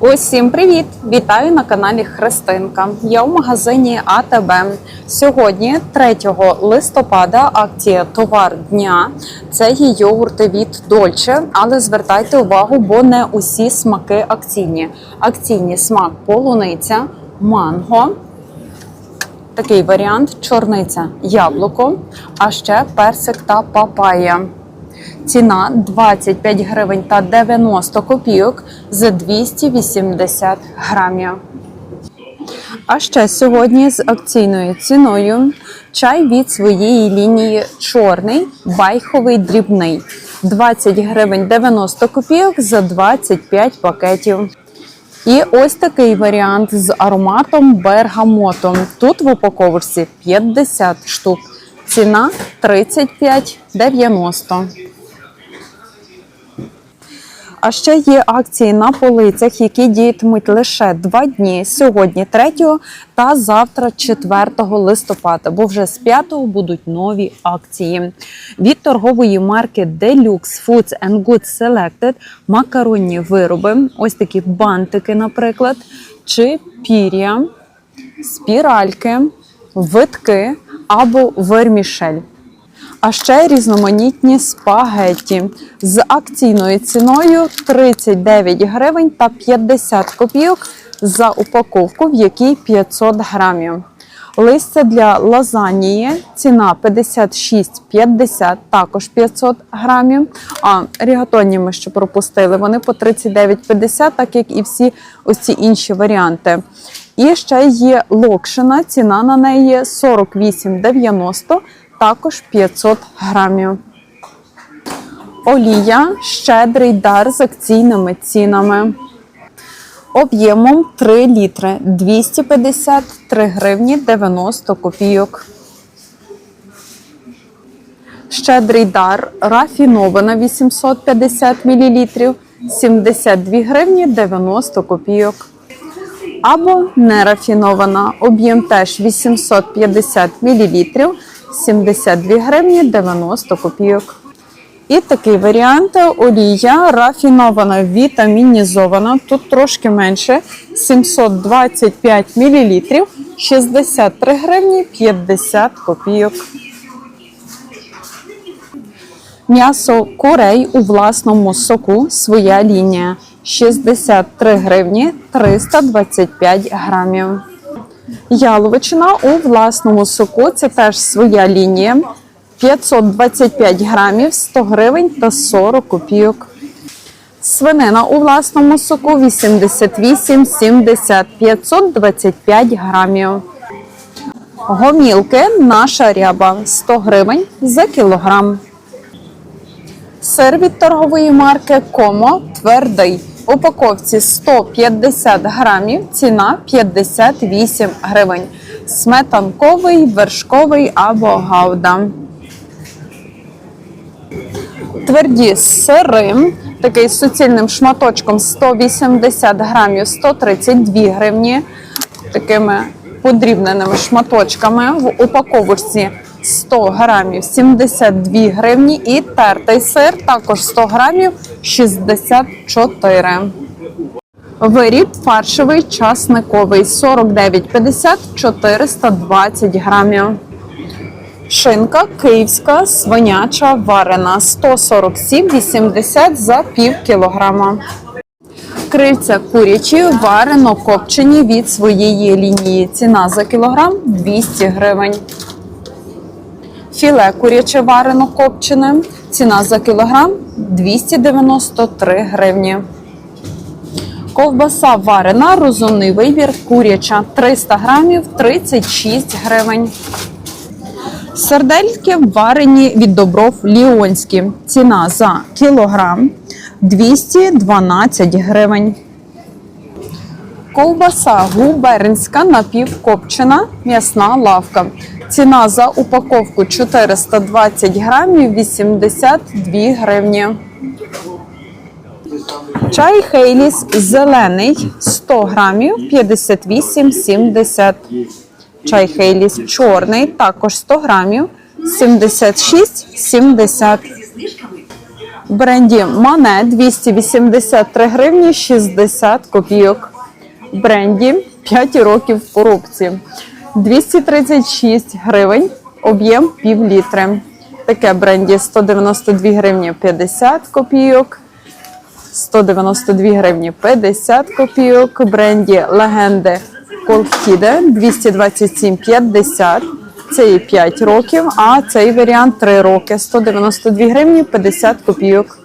Усім привіт! Вітаю на каналі Христинка. Я у магазині АТБ. Сьогодні, 3 листопада, акція Товар дня. Це є йогурти від Дольче, але звертайте увагу, бо не усі смаки акційні. Акційні смак полуниця, манго. Такий варіант чорниця, яблуко, а ще персик та папая. Ціна 25 гривень та 90 копійок за 280 грамів. А ще сьогодні з акційною ціною чай від своєї лінії чорний байховий дрібний 20 гривень 90 копійок за 25 пакетів. І ось такий варіант з ароматом бергамотом. Тут в упаковці 50 штук. Ціна 35,90. А ще є акції на полицях, які діятимуть лише два дні сьогодні, 3 та завтра, 4 листопада, бо вже з 5 будуть нові акції. Від торгової марки Deluxe Foods and Goods Selected макаронні вироби, ось такі бантики, наприклад, чи пір'я, спіральки, витки або вермішель. А ще різноманітні спагетті з акційною ціною 39 гривень та 50 копійок за упаковку, в якій 500 грамів. Листя для лазанії ціна 56,50, також 500 грамів. А рігатонні ми ще пропустили. Вони по 39,50, так як і всі ось ці інші варіанти. І ще є локшина, ціна на неї 48,90 також 500 грамів. Олія щедрий дар з акційними цінами. Об'ємом 3 літри 253 гривні 90 копійок. Щедрий дар рафінована 850 мл 72 гривні 90 копійок. Або нерафінована. Об'єм теж 850 мл 72 гривні 90 копійок. І такий варіант олія рафінована, вітамінізована. Тут трошки менше 725 мл 63 гривні 50 копійок. М'ясо курей у власному соку своя лінія 63 гривні 325 грамів. Яловичина у власному соку це теж своя лінія. 525 грамів, 100 гривень та 40 копійок. Свинина у власному соку 88,70, 525 грамів. Гомілки наша ряба 100 гривень за кілограм. Сир від торгової марки Комо твердий. Упаковці 150 грамів, ціна 58 гривень. Сметанковий, вершковий або гауда. Тверді сири, такий з суцільним шматочком 180 грамів, 132 гривні. Такими подрібненими шматочками в упаковці 100 грамів 72 гривні і тертий сир також 100 грамів 64. Виріб фаршовий часниковий 49,50 420 грамів. Шинка київська свиняча варена 147,80 за пів кілограма. Крильця курячі варено копчені від своєї лінії. Ціна за кілограм 200 гривень. Філе куряче варено копчене. Ціна за кілограм 293 гривні. Ковбаса варена, розумний вибір, куряча 300 грамів 36 гривень. Сердельки варені від добров ліонські. Ціна за кілограм 212 гривень. Ковбаса губернська напівкопчена м'ясна лавка. Ціна за упаковку 420 грамів 82 гривні. Чай Хейліс зелений 100 грамів 58,70. Чай Хейліс чорний також 100 грамів 76,70. В бренді Мане 283 гривні 60 копійок. Бренді 5 років в коробці. 236 гривень, об'єм пів літри. Таке бренді 192 гривні 50 копійок. 192 гривні 50 копійок. Бренді Легенди Колхіде 227,50. Це і 5 років, а цей варіант 3 роки. 192 гривні 50 копійок.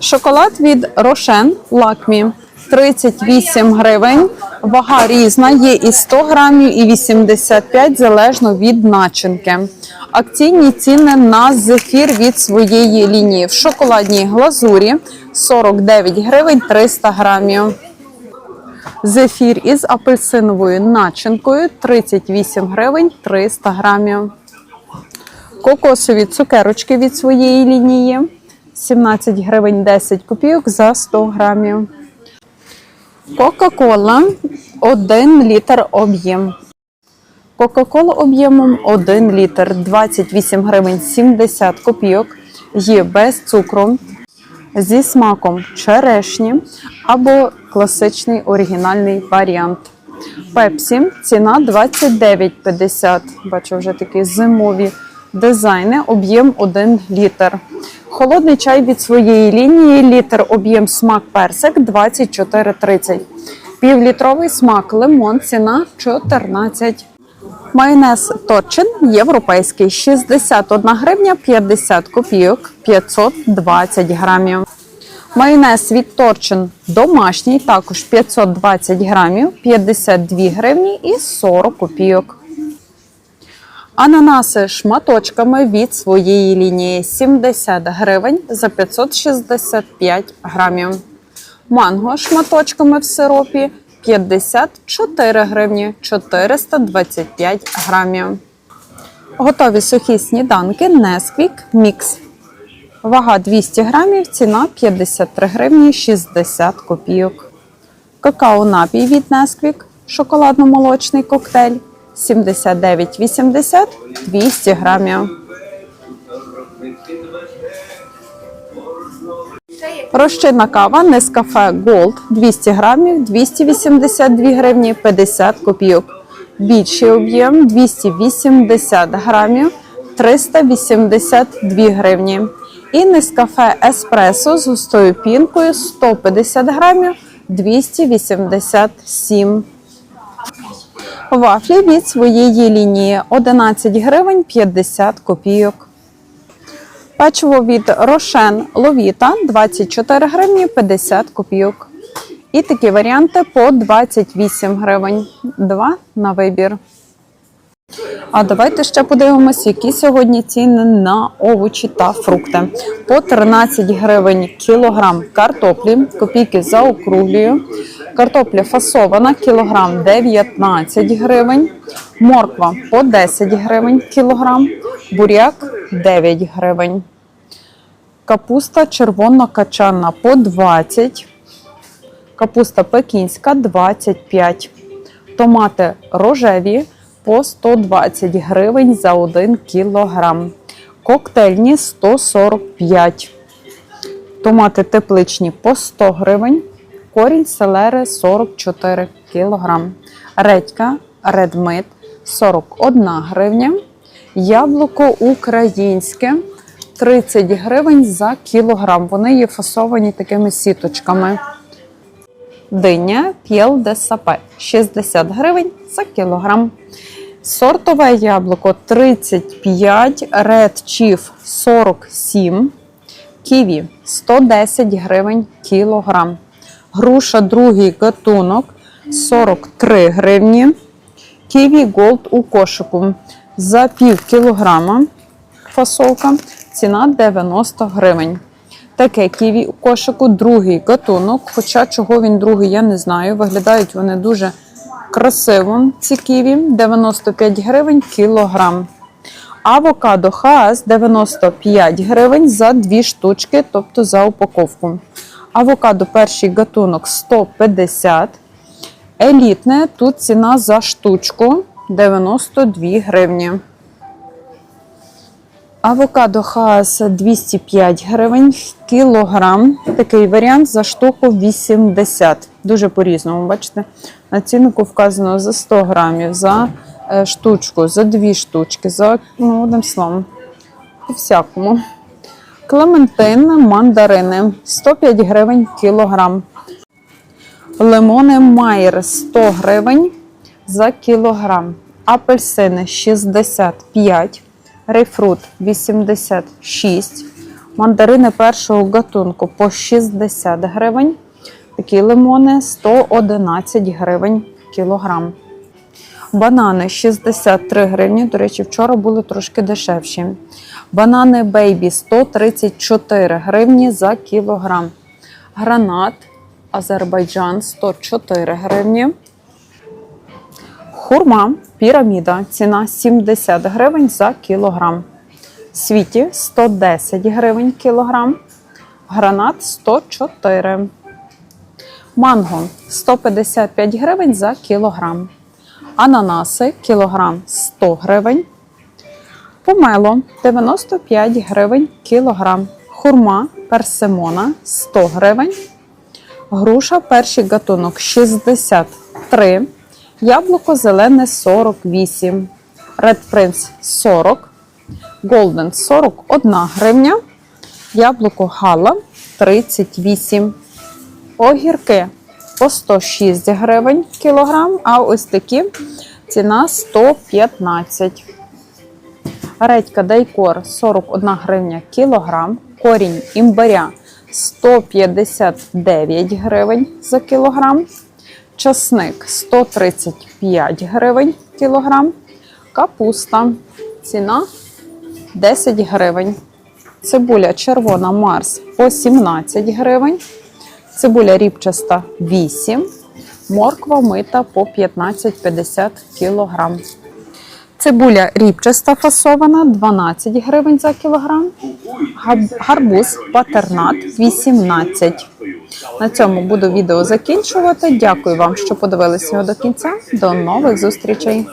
Шоколад від Рошен Лакмі 38 гривень. Вага різна, є і 100 грамів, і 85, залежно від начинки. Акційні ціни на зефір від своєї лінії. В шоколадній глазурі 49 гривень 300 грамів. Зефір із апельсиновою начинкою 38 гривень 300 грамів. Кокосові цукерочки від своєї лінії 17 гривень 10 копійок за 100 грамів. Кока-кола 1 літр об'єм. Кока-кола об'ємом 1 літр 28 гривень 70 копійок. Є без цукру, зі смаком черешні або класичний оригінальний варіант. Пепсі ціна 29,50. Бачу вже такі зимові дизайни, об'єм 1 літр. Холодний чай від своєї лінії, літр об'єм смак персик 24,30. Півлітровий смак лимон, ціна 14. Майонез Торчин європейський 61 гривня 50 копійок 520 грамів. Майонез від Торчин домашній, також 520 грамів 52 гривні і 40 копійок. Ананаси шматочками від своєї лінії 70 гривень за 565 грамів. Манго шматочками в сиропі 54 гривні 425 грамів. Готові сухі сніданки Несквік Мікс. Вага 200 грамів, ціна 53 гривні 60 копійок. Какао напій від Несквік, шоколадно-молочний коктейль 79,80 200 грамів. Розчинна кава Нескафе Gold 200 грамів 282 гривні 50 копійок. Більший об'єм 280 грамів 382 гривні. І Нескафе Еспресо з густою пінкою 150 грамів 287 Вафлі від своєї лінії 11 гривень 50 копійок. Печиво від Рошен Ловіта 24 гривні 50 копійок. І такі варіанти по 28 гривень. Два на вибір. А давайте ще подивимось, які сьогодні ціни на овочі та фрукти. По 13 гривень кілограм картоплі, копійки заокруглюю. Картопля фасована, кілограм 19 гривень. Морква по 10 гривень кілограм. Буряк 9 гривень. Капуста червоно-качана по 20. Капуста пекінська 25. Томати рожеві по 120 гривень за 1 кілограм. Коктейльні 145. Томати тепличні по 100 гривень. Корінь селери 44 кілограм. Редька редмит 41 гривня. Яблуко українське 30 гривень за кілограм. Вони є фасовані такими сіточками. Диня П'єл де Сапе 60 гривень за кілограм. Сортове яблуко 35, Red Chief 47, Ківі 110 гривень кілограм. Груша другий гатунок 43 гривні. Ківі Голд у кошику за пів кілограма фасовка. Ціна 90 гривень. Таке ківі у кошику, другий гатунок. Хоча чого він другий, я не знаю. Виглядають вони дуже красиво. Ці ківі 95 гривень кілограм. Авокадо Хаас 95 гривень за дві штучки, тобто за упаковку. Авокадо перший гатунок 150. Елітне тут ціна за штучку 92 гривні. Авокадо хаас 205 гривень кілограм. Такий варіант за штуку 80. Дуже по-різному. Бачите, на ціннику вказано за 100 грамів, за е, штучку, за дві штучки, за ну, одним словом. По всякому. Клементин, мандарини 105 гривень кілограм. Лимони Майер 100 гривень за кілограм. Апельсини 65, рейфрут 86, мандарини першого гатунку по 60 гривень. Такі лимони 111 гривень кілограм. Банани 63 гривні. До речі, вчора були трошки дешевші. Банани Бейбі 134 гривні за кілограм. Гранат Азербайджан 104 гривні. Хурма піраміда. Ціна 70 гривень за кілограм. Світі 110 гривень кілограм. Гранат 104. Манго 155 гривень за кілограм. Ананаси кілограм 100 гривень. Помело 95 гривень кілограм. Хурма персимона 100 гривень. Груша перший гатунок 63. Яблуко зелене 48. Red Prince 40. Golden 41 гривня. Яблуко Гала 38. Огірки по 106 гривень кілограм, а ось такі ціна 115. Редька Дайкор 41 гривня кілограм. Корінь імбиря 159 гривень за кілограм. Часник 135 гривень кілограм. Капуста. Ціна 10 гривень. Цибуля червона Марс по 17 гривень. Цибуля ріпчаста 8. Морква мита по 15,50 кілограм. Цибуля ріпчаста фасована 12 гривень за кілограм. Гарбуз патернат 18. На цьому буду відео закінчувати. Дякую вам, що подивилися його до кінця. До нових зустрічей!